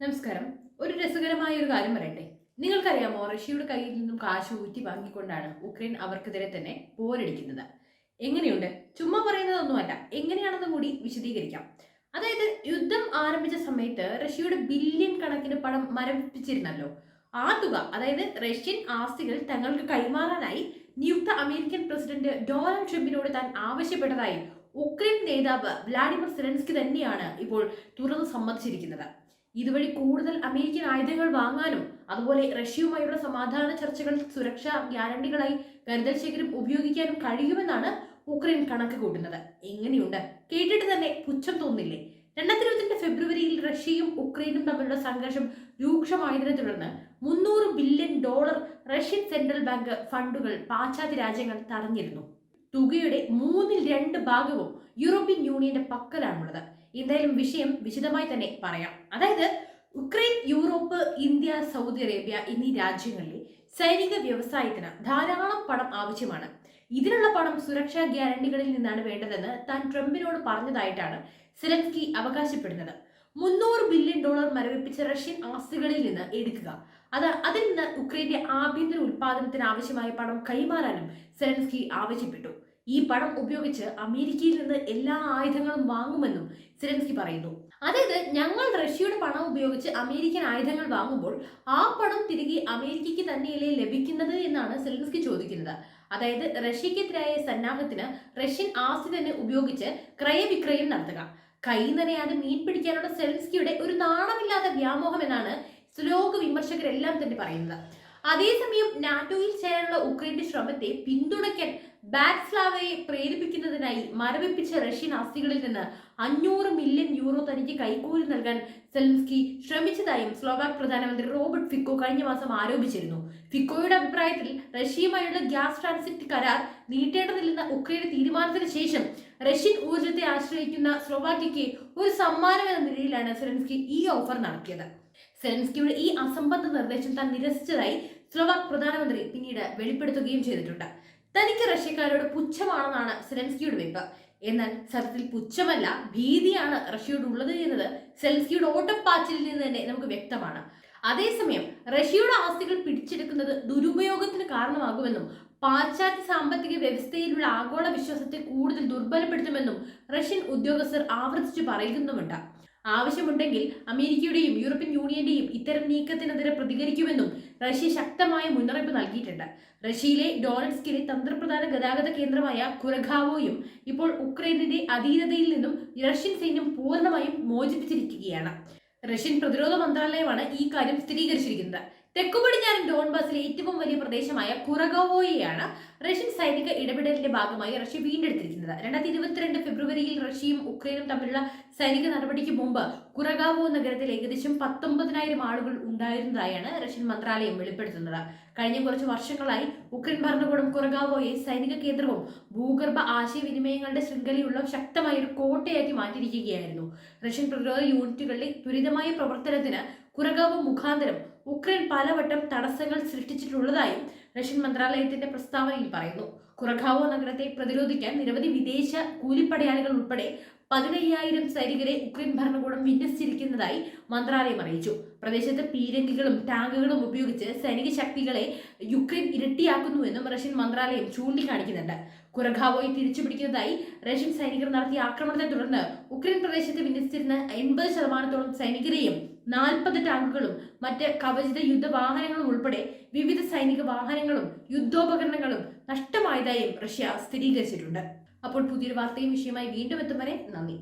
നമസ്കാരം. ഒരു രസകരമായ ഒരു കാര്യം പറയട്ടെ. നിങ്ങൾക്കറിയാമോ റഷ്യയുടെ കയ്യിൽ നിന്നും കാശ് ഊറ്റി വാങ്ങിക്കൊണ്ടാണ് ഉക്രൈൻ അവർക്കെതിരെ തന്നെ പോരടിക്കുന്നത്. എങ്ങനെയുണ്ട്? ചുമ്മാ പറയുന്നതൊന്നുമല്ല. എങ്ങനെയാണെന്ന് കൂടി വിശദീകരിക്കാം. അതായത് യുദ്ധം ആരംഭിച്ച സമയത്ത് റഷ്യയുടെ ബില്യൺ കണക്കിന് പണം മരവിപ്പിച്ചിരുന്നല്ലോ. ആ തുക അതായത് റഷ്യൻ ആസ്തികൾ തങ്ങൾക്ക് കൈമാറാനായി നിയുക്ത അമേരിക്കൻ പ്രസിഡന്റ് ഡൊണാൾഡ് ട്രംപിനോട് താൻ ആവശ്യപ്പെട്ടതായി ഉക്രൈൻ നേതാവ് വ്ലാഡിമിർ സെലൻസ്കി തന്നെയാണ് ഇപ്പോൾ തുറന്നു സമ്മതിച്ചിരിക്കുന്നത്. ഇതുവഴി കൂടുതൽ അമേരിക്കൻ ആയുധങ്ങൾ വാങ്ങാനും അതുപോലെ റഷ്യയുമായുള്ള സമാധാന ചർച്ചകൾ സുരക്ഷാ ഗ്യാരണ്ടികളായി കരുതൽ ശേഖരം ഉപയോഗിക്കാനും കഴിയുമെന്നാണ് ഉക്രൈൻ കണക്ക് കൂട്ടുന്നത്. എങ്ങനെയുണ്ട്? കേട്ടിട്ട് തന്നെ പുച്ഛം തോന്നില്ലേ? രണ്ടായിരത്തി ഇരുപത്തിരണ്ട് ഫെബ്രുവരിയിൽ റഷ്യയും ഉക്രൈനും തമ്മിലുള്ള സംഘർഷം രൂക്ഷമായതിനെ തുടർന്ന് മുന്നൂറ് billion dollar Russian central bank ഫണ്ടുകൾ പാശ്ചാത്യ രാജ്യങ്ങൾ തടഞ്ഞിരുന്നു. തുകയുടെ മൂന്നിൽ രണ്ട് ഭാഗവും യൂറോപ്യൻ യൂണിയന്റെ പക്കലാണുള്ളത്. എന്തായാലും വിഷയം വിശദമായി തന്നെ പറയാം. അതായത് Ukraine Europe India Saudi Arabia എന്നീ രാജ്യങ്ങളിലെ സൈനിക വ്യവസായത്തിന് ധാരാളം പണം ആവശ്യമാണ്. ഇതിനുള്ള പണം സുരക്ഷാ ഗ്യാരണ്ടികളിൽ നിന്നാണ് വേണ്ടതെന്ന് താൻ ട്രംപിനോട് പറഞ്ഞതായിട്ടാണ് സെലൻസ്കി അവകാശപ്പെടുന്നത്. മുന്നൂറ് ബില്യൺ ഡോളർ മരവിപ്പിച്ച റഷ്യൻ ആസ്തികളിൽ നിന്ന് എടുക്കുക. അത് അതിൽ നിന്ന് ഉക്രൈന്റെ ആഭ്യന്തര ഉൽപാദനത്തിന് ആവശ്യമായ പണം കൈമാറാനും സെലൻസ്കി ആവശ്യപ്പെട്ടു. ഈ പണം ഉപയോഗിച്ച് അമേരിക്കയിൽ നിന്ന് എല്ലാ ആയുധങ്ങളും വാങ്ങുമെന്നും സെലൻസ്കി പറയുന്നു. അതായത് ഞങ്ങൾ റഷ്യയുടെ പണം ഉപയോഗിച്ച് അമേരിക്കൻ ആയുധങ്ങൾ വാങ്ങുമ്പോൾ ആ പണം തിരികെ അമേരിക്കയ്ക്ക് തന്നെയല്ലേ ലഭിക്കുന്നത് എന്നാണ് സെലൻസ്കി ചോദിക്കുന്നത്. അതായത് റഷ്യക്കെതിരായ സന്നാഹത്തിന് റഷ്യൻ ആസ്തി തന്നെ ഉപയോഗിച്ച് ക്രയവിക്രയം നടത്തുക. കൈ നനയാതെ മീൻ പിടിക്കാനുള്ള സെലൻസ്കിയുടെ ഒരു നാണമില്ലാത്ത വ്യാമോഹം എന്നാണ് ലോക വിമർശകരെല്ലാം തന്നെ പറയുന്നത്. അതേസമയം നാറ്റോയിൽ ചേരാനുള്ള ഉക്രൈന്റെ ശ്രമത്തെ പിന്തുണയ്ക്കാൻ ബാറ്റ്സ്ലാവയെ പ്രേരിപ്പിക്കുന്നതിനായി മരവിപ്പിച്ച റഷ്യൻ ആസ്തികളിൽ നിന്ന് അഞ്ഞൂറ് മില്യൺ യൂറോ തനിക്ക് കൈക്കൂലി നൽകാൻ സെലൻസ്കി ശ്രമിച്ചതായും സ്ലോവാക് പ്രധാനമന്ത്രി റോബർട്ട് ഫിക്കോ കഴിഞ്ഞ മാസം ആരോപിച്ചിരുന്നു. ഫിക്കോയുടെ അഭിപ്രായത്തിൽ റഷ്യയുമായുള്ള ഗ്യാസ് ട്രാൻസിറ്റ് കരാർ നീട്ടേണ്ടതില്ലെന്ന ഉക്രൈന്റെ തീരുമാനത്തിന് ശേഷം റഷ്യൻ ഊർജത്തെ ആശ്രയിക്കുന്ന സ്ലോവാക്യയ്ക്ക് ഒരു സമ്മാനം എന്ന നിലയിലാണ് സെലൻസ്കി ഈ ഓഫർ നടത്തിയത്. സെലൻസ്കിയുടെ ഈ അസംബന്ധ നിർദ്ദേശം താൻ നിരസിച്ചതായി സ്ലോവാക് പ്രധാനമന്ത്രി പിന്നീട് വെളിപ്പെടുത്തുകയും ചെയ്തിട്ടുണ്ട്. തനിക്ക് റഷ്യക്കാരോട് പുച്ഛമാണെന്നാണ് സെലൻസ്കിയുടെ വെപ്പ് എന്നാൽ സത്യത്തിൽ പുച്ഛമല്ല ഭീതിയാണ് റഷ്യയോട് ഉള്ളത് എന്നത് സെൽസിയുടെ ഓട്ടപ്പാച്ചിലിൽ നിന്ന് തന്നെ നമുക്ക് വ്യക്തമാണ്. അതേസമയം റഷ്യയുടെ ആസ്തികൾ പിടിച്ചെടുക്കുന്നത് ദുരുപയോഗത്തിന് കാരണമാകുമെന്നും പാശ്ചാത്യ സാമ്പത്തിക വ്യവസ്ഥയിലുള്ള ആഗോള വിശ്വാസത്തെ കൂടുതൽ ദുർബലപ്പെടുത്തുമെന്നും റഷ്യൻ ഉദ്യോഗസ്ഥർ ആവർത്തിച്ചു പറയുന്നുമുണ്ട്. ആവശ്യമുണ്ടെങ്കിൽ അമേരിക്കയുടെയും യൂറോപ്യൻ യൂണിയന്റെയും ഇത്തരം നീക്കത്തിനെതിരെ പ്രതികരിക്കുമെന്നും റഷ്യ ശക്തമായ മുന്നറിയിപ്പ് നൽകിയിട്ടുണ്ട്. റഷ്യയിലെ ഡോണറ്റ്സ്കിലെ തന്ത്രപ്രധാന ഗതാഗത കേന്ദ്രമായ കുരഖാവോയും ഇപ്പോൾ ഉക്രൈനിന്റെ അധീനതയിൽ നിന്നും റഷ്യൻ സൈന്യം പൂർണമായും മോചിപ്പിച്ചിരിക്കുകയാണ്. റഷ്യൻ പ്രതിരോധ മന്ത്രാലയമാണ് ഈ കാര്യം സ്ഥിരീകരിച്ചിരിക്കുന്നത്. തെക്കു പടിഞ്ഞാറൻ ഡോൺബാസിലെ ഏറ്റവും വലിയ പ്രദേശമായ കുറഗോവോയെയാണ് റഷ്യൻ സൈനിക ഇടപെടലിന്റെ ഭാഗമായി റഷ്യ വീണ്ടെടുത്തിരിക്കുന്നത്. രണ്ടായിരത്തി ഇരുപത്തിരണ്ട് ഫെബ്രുവരിയിൽ റഷ്യയും ഉക്രൈനും തമ്മിലുള്ള സൈനിക നടപടിക്ക് മുമ്പ് കുറഗാവോ നഗരത്തിൽ ഏകദേശം പത്തൊമ്പതിനായിരം ആളുകൾ ഉണ്ടായിരുന്നതായാണ് റഷ്യൻ മന്ത്രാലയം വെളിപ്പെടുത്തുന്നത്. കഴിഞ്ഞ കുറച്ച് വർഷങ്ങളായി ഉക്രൈൻ ഭരണകൂടം കുറഗാവോയെ സൈനിക കേന്ദ്രവും ഭൂഗർഭ ആശയവിനിമയങ്ങളുടെ ശൃംഖലയുള്ള ശക്തമായ ഒരു കോട്ടയാക്കി മാറ്റിയിരിക്കുകയായിരുന്നു. റഷ്യൻ പ്രതിരോധ യൂണിറ്റുകളുടെ ത്വരിതമായ പ്രവർത്തനത്തിന് കുറഗാവോ മുഖാന്തരം ഉക്രൈൻ പലവട്ടം തടസ്സങ്ങൾ സൃഷ്ടിച്ചിട്ടുള്ളതായും റഷ്യൻ മന്ത്രാലയത്തിന്റെ പ്രസ്താവനയിൽ പറയുന്നു. കുറഖാവോ നഗരത്തെ പ്രതിരോധിക്കാൻ നിരവധി വിദേശ കൂലിപ്പടയാളികൾ ഉൾപ്പെടെ പതിനയ്യായിരം സൈനികരെ ഉക്രൈൻ ഭരണകൂടം വിന്യസിച്ചിരിക്കുന്നതായി മന്ത്രാലയം അറിയിച്ചു. പ്രദേശത്ത് പീരങ്കികളും ടാങ്കുകളും ഉപയോഗിച്ച് സൈനിക ശക്തികളെ യുക്രൈൻ ഇരട്ടിയാക്കുന്നുവെന്നും റഷ്യൻ മന്ത്രാലയം ചൂണ്ടിക്കാണിക്കുന്നുണ്ട്. കുറഖാവോയെ തിരിച്ചുപിടിക്കുന്നതായി റഷ്യൻ സൈനികർ നടത്തിയ ആക്രമണത്തെ തുടർന്ന് ഉക്രൈൻ പ്രദേശത്ത് വിന്യസിച്ചിരുന്ന എൺപത് ശതമാനത്തോളം സൈനികരെയും നാൽപ്പത് ടാങ്കുകളും മറ്റ് കവചിത യുദ്ധവാഹനങ്ങളും ഉൾപ്പെടെ വിവിധ സൈനിക വാഹനങ്ങളും യുദ്ധോപകരണങ്ങളും നഷ്ടമായതായും റഷ്യ സ്ഥിരീകരിച്ചിട്ടുണ്ട്. അപ്പോൾ പുതിയൊരു വാർത്തയും വിഷയമായി വീണ്ടും എത്തും വരെ നന്ദി.